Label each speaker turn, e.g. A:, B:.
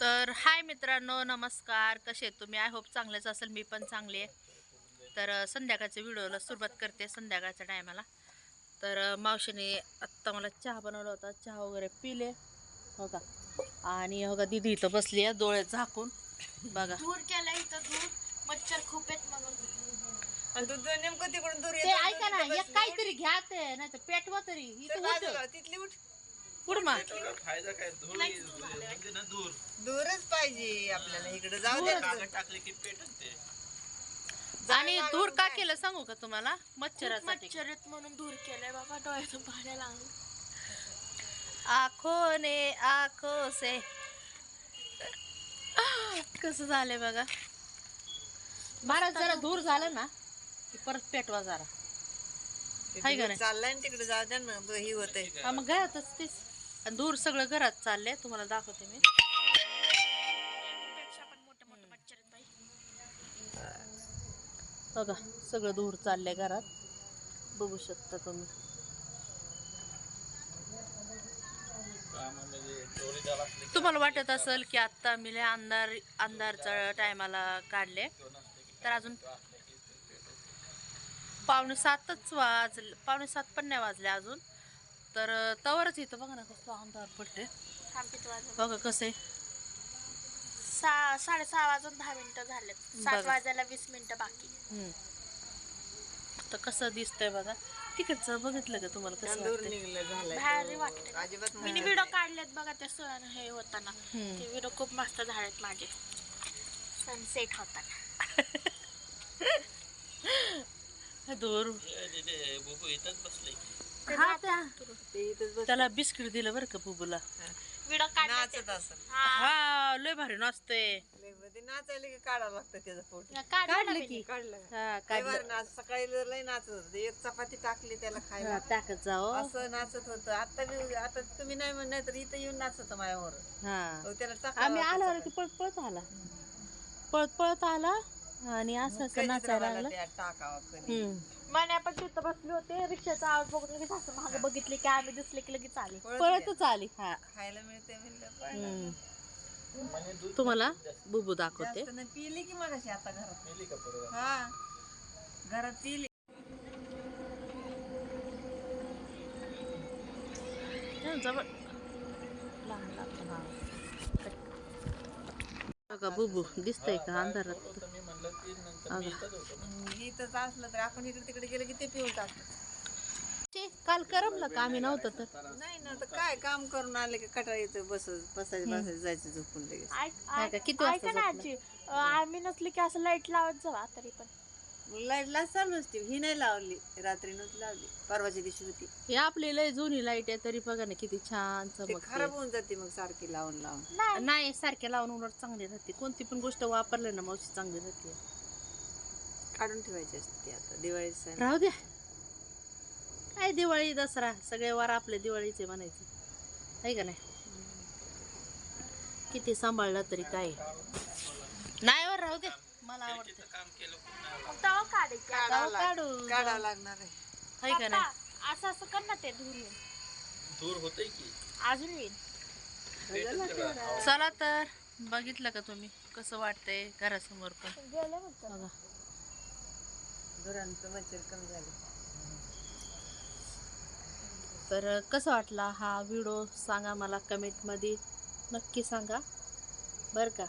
A: तर हाय मित्रांनो नमस्कार. कसे तुम्ही? आय होप चांगलेच असेल मी पण चांगली आहे. तर संध्याकाळच्या व्हिडिओला सुरुवात करते संध्याकाळच्या टायमाला. तर मावशीने आत्ता मला चहा बनवला होता. चहा वगैरे पिले हो का? आणि हो का दिदी इथं बसली आहे डोळे झाकून. बघा.
B: दूर केला इथं दूर. मच्छर खूप आहेत म्हणून.
C: आणि तू दोन नेमकं तिकडून दूर
A: ते ऐका ना एक. काहीतरी घ्या ते नाही तर पेटवा तरी. इथं
C: तिथली उठ.
D: फायदा काय? धूळ म्हणजे ना दूर
C: दूरच पाहिजे आपल्याला. इकडे जाऊ दे
D: कागद टाकले की पेटत ते.
A: आणि दूर का केलं सांगू का तुम्हाला? मच्छरासाठी.
B: म्हणून दूर केलंय बाबा डोळ्यातून पाणी लागलं.
A: आखो ने आखो से. कसं झालंय बघा. महाराज जरा दूर झालं ना की परत पेटवा जरा. हाय का नाही?
C: चाललाय ना तिकडे जाऊ द्या ना ही होते
A: हा मग घरातच तेच. आणि दूर सगळं घरात चाललंय तुम्हाला दाखवते मी. बघा सगळं दूर चाललंय घरात. बघू शकता तुम्ही. तुम्हाला वाटत असेल की आत्ता मी अंधार अंधारच्या टायमाला काढले तर अजून पावणे सातच वाजले पावणे सात पण नाही वाजले अजून. तर तवरच इथं बघा ना कसं अंधार पडते बघा कसं आहे.
B: सहा साडेसहा वाजून दहा मिनिटं झालेत. सात. वाजायला वीस मिनिटं बाकी.
A: तर कसं दिसतंय बघा. तिकडचं बघितलं का तुम्हाला कसं
B: भारी वाटते मी. व्हिडिओ काढलेत बघा ते सण हे होताना. ते व्हिडिओ खूप मस्त झालेत माझे. सनसेट होताना.
A: दूर
D: बसले.
A: हा त्या. त्याला बिस्किट दिलं बरं का बुबूला.
B: व्हिडिओ
C: नाचत
B: हा.
A: हा लय भारी नसते
C: नाचायला की काढावं लागतं त्याचं पोट.
B: काढलं.
A: की.
C: काढलं.
A: हा
C: नाच. सकाळी लय नाचत होतं एक चपाती टाकली त्याला खायला.
A: टाकत जाओ
C: असं नाचत होतं. आता तुम्ही नाही म्हणणार तर इथं येऊन नाचत होतं माझ्यावर.
A: हा.
C: अहो, त्याला टाकावं
A: आम्ही
C: लागतं
A: आल्यावर की पळत पळत आला. पळत पळत आला आणि असं असं
C: कधीच
A: नाचायला लागलं.
C: त्या टाकावं कधी.
A: हम्म.
B: म्हणे आपण तिथं बसले होते रिक्षाचा आवाज बघून लगेच असं मागे बघितले की आम्ही दिसले की लगेच आले.
C: पळत
A: पळतच आली. हा.
C: खायला मिळते म्हणलं पण
A: हम्म. तुम्हाला बुबू दाखवते.
C: जास्त नाही पिली की मगाशी आता घरात.
D: गेली का
C: हा. घरात पिली.
A: हा, जवळ. लांब लांब, हा. बघा बुबू दिसतंय का अंधारात?
D: म्हणलं ती नंतर मी इथंच होतो. ना
C: हम्म, इथंच असलं तर आपण इकडे तिकडे गेलं की ते पिऊन टाकतो
A: चे, काल करमलं का? आम्ही नव्हतं तर.
C: नाही ना तर काय काम करून आले की कटाळ येतं बस बसायचं बसायचं जायचं झोपून लगेच.
B: ऐक- ना? आजी. अं, आम्ही नसले की असं लाइट लावत जावा तरी पण.
C: लाईटला चालू असते ही नाही लावली. रात्री नव्हती लावली. परवाच्या दिवशी होती.
A: हे आपली लय जुनी लाइट आहे तरी बघा ना किती छान
C: ते
A: चमकते.
C: खराब होऊन जाते मग सारखी लावून लावून.
B: नाही.
A: नाही सारख्या लावून उलट चांगली राहते. कोणती पण गोष्ट वापरली ना मावशी चांगली राहते.
C: काढून ठेवायची असते ती आता. दिवाळी सण.
A: राहू द्या. काय दिवाळी दसरा? सगळे वार आपले दिवाळीचे म्हणायचे. आहे का नाही? किती सांभाळलं तरी काय. नाही वर राहू द्या मला आवडते
D: तिथं काम केलं खूप नाही
B: मग तेव्हा काढायचे
C: काढावं लाग-
A: काढू.
C: काढावं लागणार आहे.
A: आहे का नाही?
B: पप्पा, असं असं कर ना ते धूर येऊन.
D: दूर होतंय की?
B: अजून येईल
A: चला तर बघितलं का तुम्ही कसं वाटतंय घरासमोर पण? बघा
C: मच्छर कमी झाले.
A: तर कसं वाटला हा व्हिडिओ? सांगा मला कमेंटमध्ये. नक्की सांगा. बरं का?